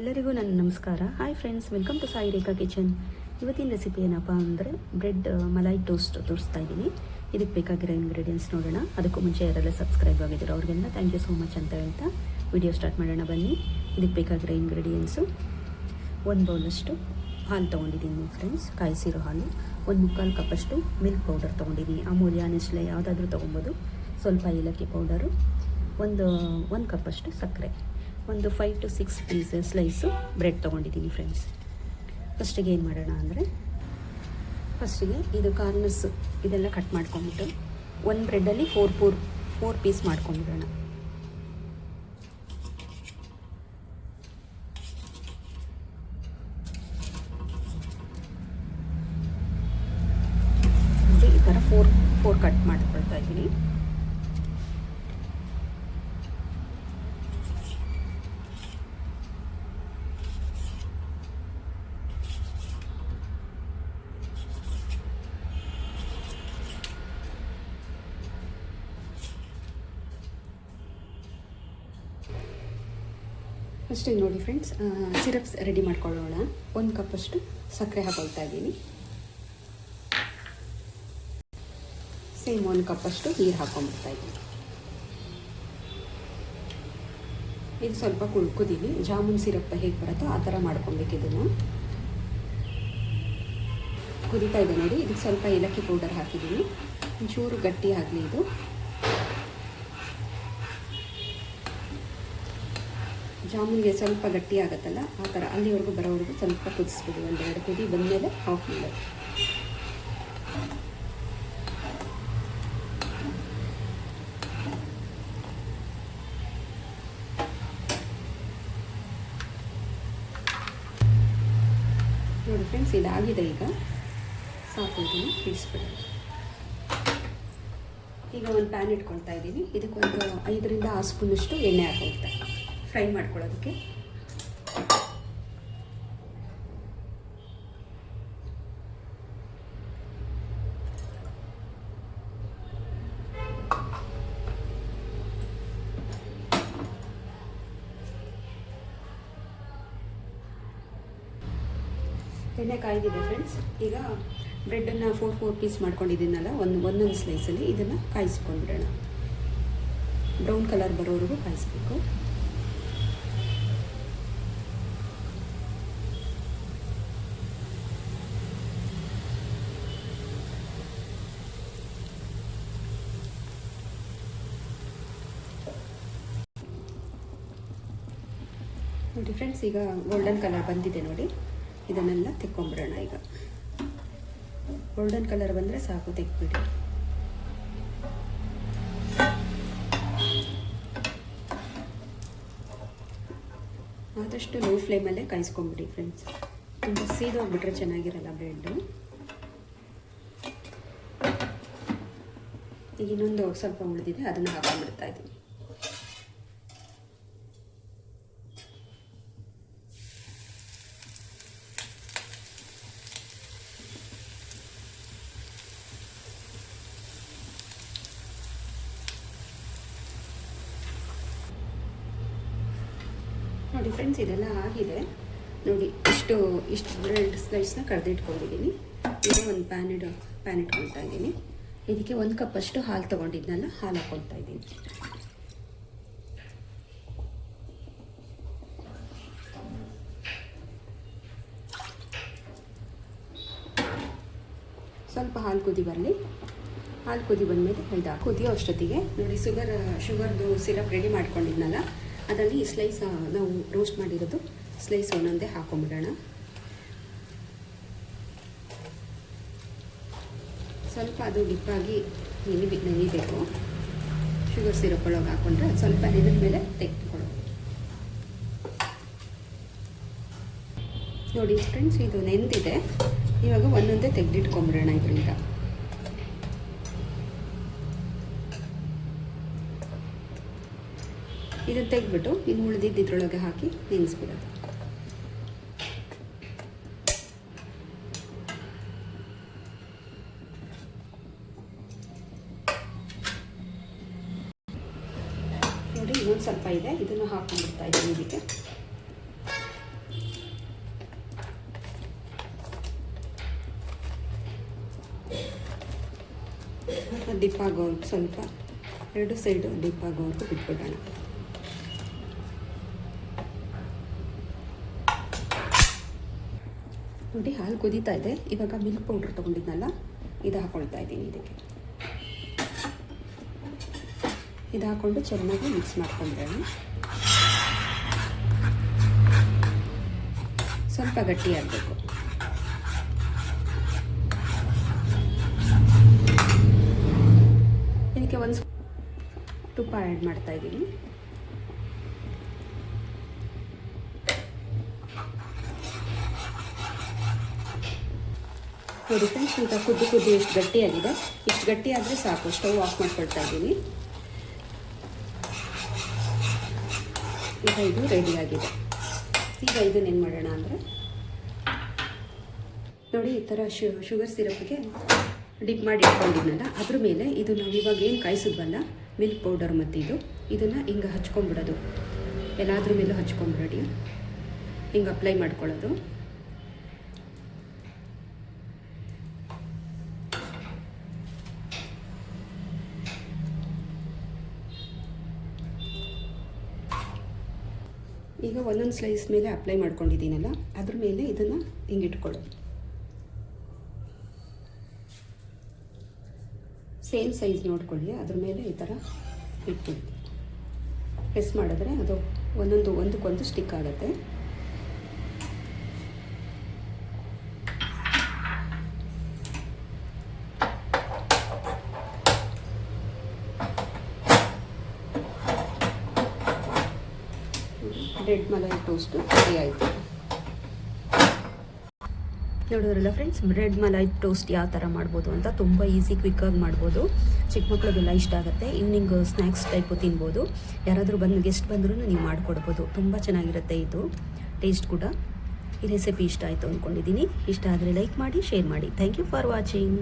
ಎಲ್ಲರಿಗೂ ನನ್ನ ನಮಸ್ಕಾರ. Hi friends welcome to Sai Rekha kitchen ಇವತ್ತಿನ ರೆಸಿಪಿ ಏನಪ್ಪ ಅಂದರೆ ಬ್ರೆಡ್ ಮಲಾಯಿ ಟೋಸ್ಟ್ ತೋರಿಸ್ತಾ ಇದ್ದೀನಿ. ಇದಕ್ಕೆ ಬೇಕಾಗಿರೋ ಇಂಗ್ರೀಡಿಯೆಂಟ್ಸ್ ನೋಡೋಣ. ಅದಕ್ಕೂ ಮುಂಚೆ ಯಾರೆಲ್ಲ ಸಬ್ಸ್ಕ್ರೈಬ್ ಆಗಿದ್ದೀರೋ ಅವ್ರಿಗೆಲ್ಲ ಥ್ಯಾಂಕ್ ಯು ಸೋ ಮಚ್ ಅಂತ ಹೇಳ್ತಾ ವಿಡಿಯೋ ಸ್ಟಾರ್ಟ್ ಮಾಡೋಣ ಬನ್ನಿ. ಇದಕ್ಕೆ ಬೇಕಾಗಿರೋ ಇಂಗ್ರೀಡಿಯೆಂಟ್ಸು ಒಂದು ಬೌಲಷ್ಟು ಹಾಲು ತೊಗೊಂಡಿದ್ದೀನಿ ಫ್ರೆಂಡ್ಸ್ ಕಾಯಿಸಿರೋ ಹಾಲು. ಒಂದು ಮುಕ್ಕಾಲು ಕಪ್ಪಷ್ಟು ಮಿಲ್ಕ್ ಪೌಡರ್ ತೊಗೊಂಡಿದ್ದೀನಿ. ಅಮೂಲ್ಯ ನೆಸ್ಲೆ ಯಾವುದಾದ್ರೂ ತೊಗೊಬೋದು. ಸ್ವಲ್ಪ ಏಲಕ್ಕಿ ಪೌಡರು ಒಂದು ಒಂದು ಕಪ್ಪಷ್ಟು ಸಕ್ಕರೆ. ಒಂದು five to six piece slice bread ತೊಗೊಂಡಿದ್ದೀನಿ ಫ್ರೆಂಡ್ಸ್ ಫಸ್ಟಿಗೆ ಏನು ಮಾಡೋಣ ಅಂದರೆ, ಫಸ್ಟಿಗೆ ಇದು ಕಾರ್ನರ್ಸ್ ಇದೆಲ್ಲ ಕಟ್ ಮಾಡ್ಕೊಂಬಿಟ್ಟು ಒಂದು ಬ್ರೆಡ್ಡಲ್ಲಿ ಫೋರ್ ಫೋರ್ ಫೋರ್ ಪೀಸ್ ಮಾಡ್ಕೊಂಬಿಡೋಣ ನೋಡಿ ಈ ಥರ ಫೋರ್ ಫೋರ್ ಕಟ್ ಮಾಡ್ಕೊಳ್ತಾ ಇದ್ದೀನಿ ಫಸ್ಟಿಗೆ ನೋಡಿ ಫ್ರೆಂಡ್ಸ್ ಸಿರಪ್ಸ್ ರೆಡಿ ಮಾಡ್ಕೊಳ್ಳೋಣ. ಒಂದು ಕಪ್ಪಷ್ಟು ಸಕ್ಕರೆ ಹಾಕೊಳ್ತಾ ಇದ್ದೀನಿ. ಸೇಮ್ ಒಂದು ಕಪ್ಪಷ್ಟು ನೀರು ಹಾಕೊಂಡ್ಬಿಡ್ತಾ ಇದ್ದೀನಿ. ಇದು ಸ್ವಲ್ಪ ಕುಳ್ಕೋದೀನಿ ಜಾಮೂನ್ ಸಿರಪ್ ಹೇಗೆ ಬರುತ್ತೋ ಆ ಥರ ಮಾಡ್ಕೊಬೇಕು ಇದನ್ನು. ಕುದೀತಾ ಇದೆ ನೋಡಿ. ಇದಕ್ಕೆ ಸ್ವಲ್ಪ ಏಲಕ್ಕಿ ಪೌಡರ್ ಹಾಕಿದ್ದೀನಿ. ಒಂಚೂರು ಗಟ್ಟಿ ಆಗಲಿ ಇದು. ಜಾಮೂನ್ಗೆ ಸ್ವಲ್ಪ ಗಟ್ಟಿ ಆಗುತ್ತಲ್ಲ, ಆ ಥರ ಅಲ್ಲಿವರೆಗೂ ಬರೋವರೆಗೂ ಸ್ವಲ್ಪ ಕುದಿಸ್ಬೋದು ಒಂದು ಎರಡು ಕುದಿ ಬಂದಮೇಲೆ ಆಫ್ ಮಾಡೋದು ನೋಡಿ ಫ್ರೆಂಡ್ಸ್ ಇದಾಗಿದೆ ಈಗ. ಸಾಕು ಇದನ್ನು ಇಳಿಸ್ಬಿಡಿ ಈಗ ಒಂದು ಪ್ಯಾನ್ ಇಟ್ಕೊಳ್ತಾ ಇದ್ದೀನಿ. ಇದಕ್ಕೊಂದು ಐದರಿಂದ ಆರು ಸ್ಪೂನಷ್ಟು ಎಣ್ಣೆ ಹಾಕೊಳ್ತಾ. ಫ್ರೈ ಮಾಡ್ಕೊಳ್ಳೋದಕ್ಕೆ. ಎಣ್ಣೆ ಕಾಯ್ದಿದೆ ಫ್ರೆಂಡ್ಸ್. ಈಗ ಬ್ರೆಡ್ಡನ್ನು ಫೋರ್ ಫೋರ್ ಪೀಸ್ ಮಾಡ್ಕೊಂಡಿದ್ದೀನಲ್ಲ, ಒಂದು, ಒಂದೊಂದು ಸ್ಲೈಸಲ್ಲಿ ಇದನ್ನು ಕಾಯಿಸ್ಕೊಂಡ್ಬಿಡೋಣ. ಬ್ರೌನ್ ಕಲರ್ ಬರೋವರೆಗೂ ಕಾಯಿಸ್ಬೇಕು. ನೋಡಿ ಫ್ರೆಂಡ್ಸ್ ಈಗ ಗೋಲ್ಡನ್ ಕಲರ್ ಬಂದಿದೆ ನೋಡಿ. ಇದನ್ನೆಲ್ಲ ತೆಕ್ಕೊಂಬಿಡೋಣ ಈಗ. ಗೋಲ್ಡನ್ ಕಲರ್ ಬಂದರೆ ಸಾಕು ತೆಗ್ಬಿಡಿ ಆದಷ್ಟು ಲೋ ಫ್ಲೇಮಲ್ಲೇ ಕಾಯಿಸ್ಕೊಂಬಿಡಿ ಫ್ರೆಂಡ್ಸ್ ತುಂಬ ಸೀದೋಗ್ಬಿಟ್ರೆ ಚೆನ್ನಾಗಿರಲ್ಲ ಬ್ರೆಡ್ಡು ಈಗ ಇನ್ನೊಂದು ಸ್ವಲ್ಪ ಉಳಿದಿದೆ, ಅದನ್ನು ಹಾಕೊಂಡ್ಬಿಡ್ತಾ ಇದ್ದೀನಿ ನೋಡಿ ಫ್ರೆಂಡ್ಸ್ ಇದೆಲ್ಲ ಆಗಿದೆ. ನೋಡಿ, ಇಷ್ಟು ಇಷ್ಟು ಬ್ರೆಡ್ ಸ್ಲೈಸ್ನ ಕರೆದಿಟ್ಕೊಂಡಿದ್ದೀನಿ ಈಗ ಒಂದು ಪ್ಯಾನ್ ಇಡ ಪ್ಯಾನ್ ಇಟ್ಕೊಳ್ತಾ ಇದ್ದೀನಿ. ಇದಕ್ಕೆ ಒಂದು ಕಪ್ಪಷ್ಟು ಹಾಲು ತೊಗೊಂಡಿದ್ನಲ್ಲ, ಹಾಲು ಹಾಕ್ಕೊಳ್ತಾ ಇದ್ದೀನಿ. ಸ್ವಲ್ಪ ಹಾಲು ಕುದಿ ಬರಲಿ. ಹಾಲು ಕುದಿ ಬಂದಮೇಲೆ ಇದು ಕುದಿಯೋ ಅಷ್ಟೊತ್ತಿಗೆ. ನೋಡಿ ಶುಗರ್ ಶುಗರ್ದು ಸಿರಪ್ ರೆಡಿ ಮಾಡ್ಕೊಂಡಿದ್ನಲ್ಲ. ಅದರಲ್ಲಿ ಸ್ಲೈಸ್ ನಾವು ರೋಸ್ಟ್ ಮಾಡಿರೋದು. ಸ್ಲೈಸ್ ಒಂದೊಂದೇ ಹಾಕೊಂಡ್ಬಿಡೋಣ ಸ್ವಲ್ಪ ಅದು ಡಿಪ್ಪಾಗಿ ನೆನಿ ನೆನಿಬೇಕು. ಶುಗರ್ ಸಿರಪ್ ಒಳಗೆ ಹಾಕೊಂಡ್ರೆ ಸ್ವಲ್ಪ ನೆನೆದ ಮೇಲೆ ತೆಗೆದುಕೊಳ್ಳೋದು ನೋಡಿ ಫ್ರೆಂಡ್ಸ್ ಇದು ನೆಂದಿದೆ. ಇವಾಗ ಒಂದೊಂದೇ ತೆಗೆದಿಟ್ಕೊಂಬಿಡೋಣ ಇದರಿಂದ. ಇದನ್ನು ತೆಗೆದ್ಬಿಟ್ಟು ಇನ್ನು ಉಳಿದಿದ್ದು ಇದರೊಳಗೆ ಹಾಕಿ ನೆನೆಸ್ಬಿಡೋದು. ನೋಡಿ, ಇನ್ನೊಂದು ಸ್ವಲ್ಪ ಇದೆ. ಇದನ್ನು ಹಾಕೊಂಡ್ಬಿಡ್ತಾ ಇದ್ದೀನಿ ಇದಕ್ಕೆ. ದೀಪ ಸ್ವಲ್ಪ ಎರಡು ಸೈಡು ದೀಪ ಅಂತ ಬಿಟ್ಬಿಡೋಣ. ನೋಡಿ, ಹಾಲು ಕುದೀತಾ ಇದೆ. ಇವಾಗ ಮಿಲ್ಕ್ ಪೌಡ್ರ್ ತೊಗೊಂಡಿದ್ನಲ್ಲ, ಇದು ಹಾಕ್ಕೊಳ್ತಾ ಇದ್ದೀನಿ ಇದಕ್ಕೆ. ಇದು ಹಾಕ್ಕೊಂಡು ಚೆನ್ನಾಗಿ ಮಿಕ್ಸ್ ಮಾಡ್ಕೊಂಡ್ರೆ ಸ್ವಲ್ಪ ಗಟ್ಟಿಯಾಗಬೇಕು ಇದಕ್ಕೆ ಒಂದು ತುಪ್ಪ ಆ್ಯಡ್ ಮಾಡ್ತಾ ಇದ್ದೀನಿ. ನೋಡಿ ಫ್ರೆಂಡ್ಸ್ ಈಗ ಕುದ್ದು ಕುದ್ದು ಎಷ್ಟು ಗಟ್ಟಿಯಾಗಿದೆ. ಇಷ್ಟು ಆದರೆ ಸಾಕು. ಸ್ಟವ್ ಆಫ್ ಮಾಡ್ಕೊಳ್ತಾ ಇದ್ದೀನಿ. ಈಗ ಇದು ರೆಡಿಯಾಗಿದೆ ಈಗ ಇದನ್ನೇನು ಮಾಡೋಣ ಅಂದರೆ, ನೋಡಿ ಈ ಥರ ಶುಗರ್ ಸಿರಪ್ಗೆ ಡಿಪ್ ಮಾಡಿ ಇಟ್ಕೊಂಡಿದ್ನಲ್ಲ, ಅದ್ರ ಮೇಲೆ ಇದು ನಾವು ಇವಾಗ ಏನು ಕಾಯಿಸಿದ್ವಲ್ಲ ಮಿಲ್ಕ್ ಪೌಡರ್ ಮತ್ತು ಇದು, ಇದನ್ನು ಹಿಂಗೆ ಹಚ್ಕೊಂಬಿಡೋದು ಎಲ್ಲಾದ್ರ ಮೇಲೂ ಹಚ್ಕೊಂಬಿಡಿ ಹಿಂಗೆ ಅಪ್ಲೈ ಮಾಡ್ಕೊಳ್ಳೋದು. ಈಗ ಒಂದೊಂದು ಸ್ಲೈಸ್ ಮೇಲೆ ಅಪ್ಲೈ ಮಾಡ್ಕೊಂಡಿದ್ದೀನಲ್ಲ, ಅದ್ರ ಮೇಲೆ ಇದನ್ನು ಹಿಂಗೆ ಇಟ್ಕೊಳ್ಳೋದು. ಸೇಮ್ ಸೈಜ್ ನೋಡ್ಕೊಳ್ಳಿ, ಅದ್ರ ಮೇಲೆ ಈ ಥರ ಇಟ್ಟು ಪ್ರೆಸ್ ಮಾಡಿದ್ರೆ ಅದು ಒಂದೊಂದು, ಒಂದಕ್ಕೊಂದು ಸ್ಟಿಕ್ ಆಗುತ್ತೆ. ಬ್ರೆಡ್ ಮಲೈ ಟೋಸ್ಟು ರೆಡಿ ಆಯಿತು. ನೋಡಿದ್ರಲ್ಲ ಫ್ರೆಂಡ್ಸ್ ಬ್ರೆಡ್ ಮಲೈ ಟೋಸ್ಟ್ ಯಾವ ಥರ ಮಾಡ್ಬೋದು ಅಂತ ತುಂಬ ಈಸಿ ಕ್ವಿಕ್ಕಾಗಿ ಮಾಡ್ಬೋದು. ಚಿಕ್ಕ ಮಕ್ಕಳಿಗೆಲ್ಲ ಇಷ್ಟ ಆಗುತ್ತೆ. ಈವ್ನಿಂಗ್ ಸ್ನ್ಯಾಕ್ಸ್ ಟೈಪು ತಿನ್ಬೋದು. ಯಾರಾದರೂ ಬಂದು ಗೆಸ್ಟ್ ಬಂದರೂ ನೀವು ಮಾಡಿಕೊಡ್ಬೋದು. ತುಂಬ ಚೆನ್ನಾಗಿರುತ್ತೆ ಇದು. ಟೇಸ್ಟ್ ಕೂಡ. ಈ ರೆಸಿಪಿ ಇಷ್ಟ ಆಯಿತು ಅಂದ್ಕೊಂಡಿದ್ದೀನಿ ಇಷ್ಟ ಆದರೆ ಲೈಕ್ ಮಾಡಿ ಶೇರ್ ಮಾಡಿ. Thank you for watching